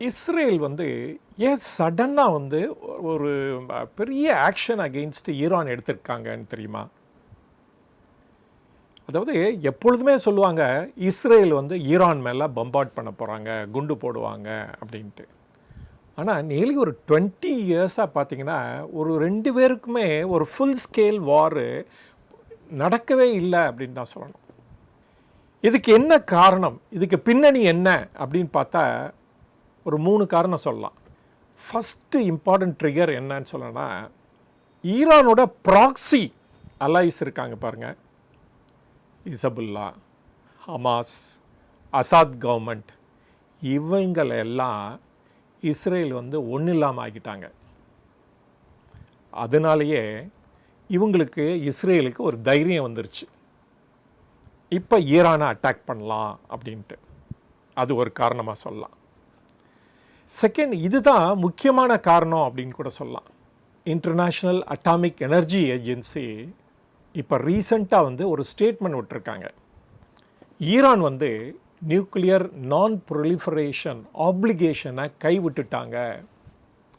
Israel வந்து ஏன் சடனாக வந்து ஒரு பெரிய ஆக்ஷன் அகெயின்ஸ்ட் ஈரான் எடுத்திருக்காங்கன்னு தெரியுமா? அதாவது எப்பொழுதுமே சொல்லுவாங்க இஸ்ரேல் வந்து ஈரான் மேலே பம்பார்ட் பண்ண போகிறாங்க குண்டு போடுவாங்க அப்படின்ட்டு. ஆனால் நேலி ஒரு டுவெண்ட்டி இயர்ஸாக பார்த்தீங்கன்னா ஒரு ரெண்டு பேருக்குமே ஒரு ஃபுல் ஸ்கேல் வாரு நடக்கவே இல்லை அப்படின்னு தான் சொல்லணும். இதுக்கு என்ன காரணம்? இதுக்கு பின்னணி என்ன அப்படின்னு பார்த்தா ஒரு மூணு காரணம் சொல்லலாம். ஃபஸ்ட்டு இம்பார்ட்டன்ட் ட்ரிகர் என்னன்னு சொல்லணும்னா ஈரானோட ப்ராக்ஸி அலைஸ் இருக்காங்க பாருங்கள் இசபுல்லா ஹமாஸ் அசாத் கவர்மெண்ட் இவங்களெல்லாம் இஸ்ரேல் வந்து ஒன்றும் இல்லாமல் ஆக்கிட்டாங்க. அதனாலேயே இவங்களுக்கு இஸ்ரேலுக்கு ஒரு தைரியம் வந்துருச்சு. இப்போ ஈரானை அட்டாக் பண்ணலாம் அப்படின்ட்டு. அது ஒரு காரணமாக சொல்லலாம். செகண்ட் இதுதான் முக்கியமான காரணம் அப்படின்னு கூட சொல்லலாம். இன்டர்நேஷ்னல் அட்டாமிக் எனர்ஜி ஏஜென்சி இப்போ ரீசண்டாக வந்து ஒரு ஸ்டேட்மெண்ட் விட்டுருக்காங்க. ஈரான் வந்து நியூக்ளியர் நான் ப்ரொலிஃபரேஷன் ஆப்ளிகேஷனை கைவிட்டுட்டாங்க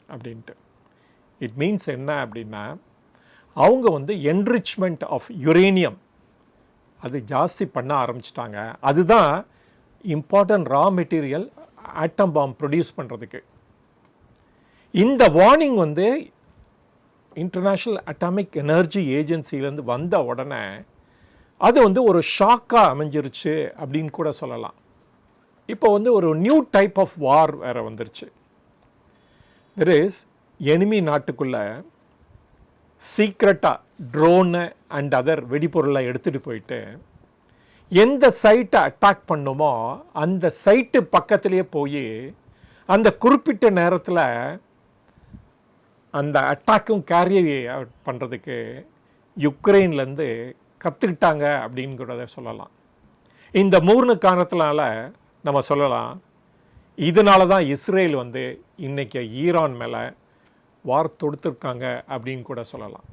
அப்படின்ட்டு. இட் மீன்ஸ் என்ன அப்படின்னா அவங்க வந்து என்ரிச்மெண்ட் ஆஃப் யுரேனியம் அது ஜாஸ்தி பண்ண ஆரம்பிச்சிட்டாங்க. அதுதான் important raw material atom bomb produce பண்ணுறதுக்கு இந்த வார்னிங் வந்து இன்டர்நேஷ்னல் அட்டாமிக் எனர்ஜி ஏஜென்சிலேருந்து வந்த உடனே அது வந்து ஒரு ஷாக்காக அமைஞ்சிருச்சு அப்படின்னு கூட சொல்லலாம். இப்போ வந்து ஒரு நியூ டைப் ஆஃப் வார் வேறு வந்துருச்சு. தெர் இஸ் எனிமி நாட்டுக்குள்ள சீக்ரெட்டாக ட்ரோனு அண்ட் அதர் வெடிபொருளை எடுத்துகிட்டு போயிட்டு எந்த சைட்டை அட்டாக் பண்ணுமோ அந்த சைட்டு பக்கத்துலேயே போய் அந்த குறிப்பிட்ட நேரத்தில் அந்த அட்டாக்கும் கேரி பண்ணுறதுக்கு யுக்ரைன்லேருந்து கற்றுக்கிட்டாங்க அப்படின்னு கூட சொல்லலாம். இந்த மூணு காரணத்தினால நம்ம சொல்லலாம் இதனால தான் இஸ்ரேல் வந்து இன்றைக்கி ஈரான் மேலே வார் தொடுத்துருக்காங்க அப்படின்னு கூட சொல்லலாம்.